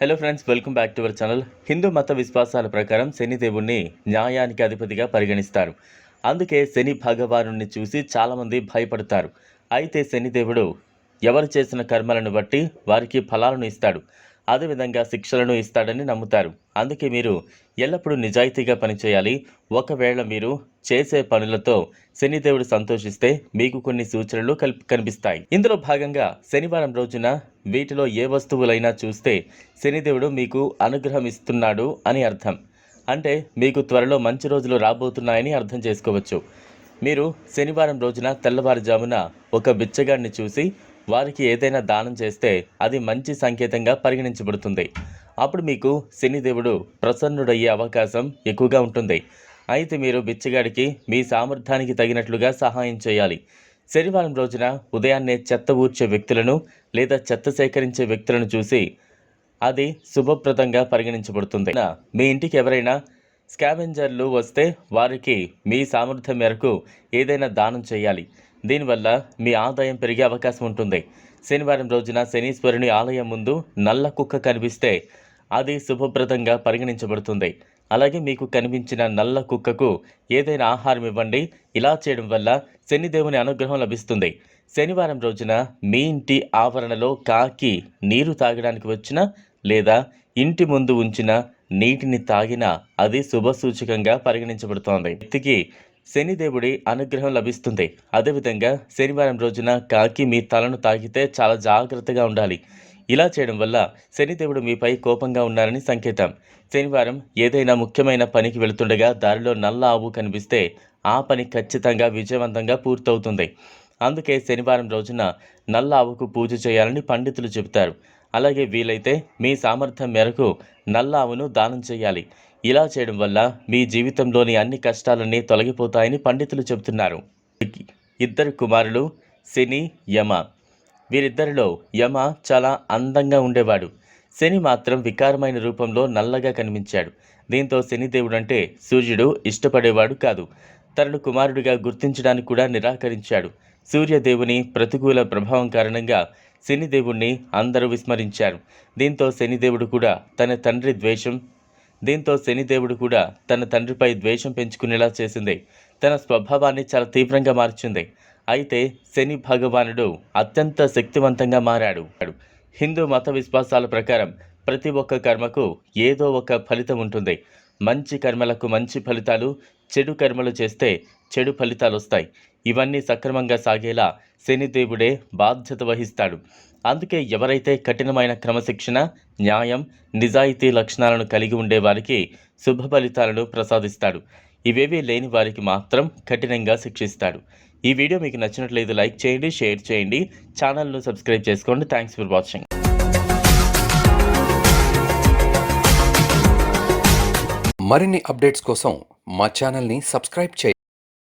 Hello friends welcome back to our channel Hindu మత విశ్వాసాల ప్రకారం శనిదేవుణ్ణి న్యాయానికి అధిపతిగా పరిగణిస్తారు అందుకే శని భగవాను చూసి చాలామంది భయపడతారు. అయితే శనిదేవుడు ఎవరు చేసిన కర్మలను బట్టి వారికి ఫలాలను ఇస్తాడు. అదేవిధంగా శిక్షలను ఇస్తాడని నమ్ముతారు. అందుకే మీరు ఎల్లప్పుడూ నిజాయితీగా పనిచేయాలి. ఒకవేళ మీరు చేసే పనులతో శనిదేవుడు సంతోషిస్తే మీకు కొన్ని సూచనలు కల్పి కనిపిస్తాయి. ఇందులో భాగంగా శనివారం రోజున వీటిలో ఏ వస్తువులైనా చూస్తే శనిదేవుడు మీకు అనుగ్రహం ఇస్తున్నాడు అని అర్థం. అంటే మీకు త్వరలో మంచి రోజులు రాబోతున్నాయని అర్థం చేసుకోవచ్చు. మీరు శనివారం రోజున తెల్లవారుజామున ఒక బిచ్చగాడిని చూసి వారికి ఏదైనా దానం చేస్తే అది మంచి సంకేతంగా పరిగణించబడుతుంది. అప్పుడు మీకు శనిదేవుడు ప్రసన్నుడయ్యే అవకాశం ఎక్కువగా ఉంటుంది. అయితే మీరు బిచ్చగాడికి మీ సామర్థ్యానికి తగినట్లుగా సహాయం చేయాలి. శనివారం రోజున ఉదయాన్నే చెత్త ఊర్చే వ్యక్తులను లేదా చెత్త సేకరించే వ్యక్తులను చూసి అది శుభప్రదంగా పరిగణించబడుతుంది. నా మీ ఇంటికి ఎవరైనా స్కావెంజర్లు వస్తే వారికి మీ సామర్థ్యం మేరకు ఏదైనా దానం చేయాలి. దీనివల్ల మీ ఆదాయం పెరిగే అవకాశం ఉంటుంది. శనివారం రోజున శనీశ్వరుని ఆలయం ముందు నల్ల కుక్క కనిపిస్తే అది శుభప్రదంగా పరిగణించబడుతుంది. అలాగే మీకు కనిపించిన నల్ల కుక్కకు ఏదైనా ఆహారం ఇవ్వండి. ఇలా చేయడం వల్ల శనిదేవుని అనుగ్రహం లభిస్తుంది. శనివారం రోజున మీ ఇంటి ఆవరణలో కాకి నీరు తాగడానికి వచ్చిన లేదా ఇంటి ముందు ఉంచిన నీటిని తాగినా అది శుభసూచకంగా పరిగణించబడుతోంది. వ్యక్తికి శనిదేవుడి అనుగ్రహం లభిస్తుంది. అదేవిధంగా శనివారం రోజున కాకి మీ తలను తాకితే చాలా జాగ్రత్తగా ఉండాలి. ఇలా చేయడం వల్ల శనిదేవుడు మీపై కోపంగా ఉన్నారని సంకేతం. శనివారం ఏదైనా ముఖ్యమైన పనికి వెళుతుండగా దారిలో నల్ల ఆవు కనిపిస్తే ఆ పని ఖచ్చితంగా విజయవంతంగా పూర్తవుతుంది. అందుకే శనివారం రోజున నల్ల ఆవుకు పూజ చేయాలని పండితులు చెబుతారు. అలాగే వీలైతే మీ సామర్థ్యం మేరకు నల్ల ఆవును దానం చేయాలి. ఇలా చేయడం వల్ల మీ జీవితంలోని అన్ని కష్టాలన్నీ తొలగిపోతాయని పండితులు చెబుతున్నారు. ఇద్దరు కుమారులు శని యమ. వీరిద్దరిలో యమ చాలా అందంగా ఉండేవాడు. శని మాత్రం వికారమైన రూపంలో నల్లగా కనిపించాడు. దీంతో శనిదేవుడంటే సూర్యుడు ఇష్టపడేవాడు కాదు. తనను కుమారుడిగా గుర్తించడానికి కూడా నిరాకరించాడు. సూర్యదేవుని ప్రతికూల ప్రభావం కారణంగా శనిదేవుణ్ణి అందరూ విస్మరించారు. దీంతో శనిదేవుడు కూడా తన తండ్రి ద్వేషం దీంతో శనిదేవుడు కూడా తన తండ్రిపై ద్వేషం పెంచుకునేలా చేసింది. తన స్వభావాన్ని చాలా తీవ్రంగా మార్చింది. అయితే శని భగవానుడు అత్యంత శక్తివంతంగా మారాడు. హిందూ మత విశ్వాసాల ప్రకారం ప్రతి ఒక్క కర్మకు ఏదో ఒక ఫలితం ఉంటుంది. మంచి కర్మలకు మంచి ఫలితాలు చెడు కర్మలు చేస్తే చెడు ఫలితాలు వస్తాయి ఇవన్నీ సక్రమంగా సాగేలా శనిదేవుడే బాధ్యత వహిస్తాడు. అందుకే ఎవరైతే కఠినమైన క్రమశిక్షణ న్యాయం నిజాయితీ లక్షణాలను కలిగి ఉండే వారికి శుభ ఫలితాలను ప్రసాదిస్తాడు. ఇవేవీ లేని వారికి మాత్రం కఠినంగా శిక్షిస్తాడు. ఈ వీడియో మీకు నచ్చినట్లయితే లైక్ చేయండి షేర్ చేయండి. ఛానల్ను సబ్స్క్రైబ్ చేసుకోండి. Thanks for watching. మరిన్ని అప్డేట్స్ కోసం మా ఛానల్ని సబ్స్క్రైబ్ చేయండి.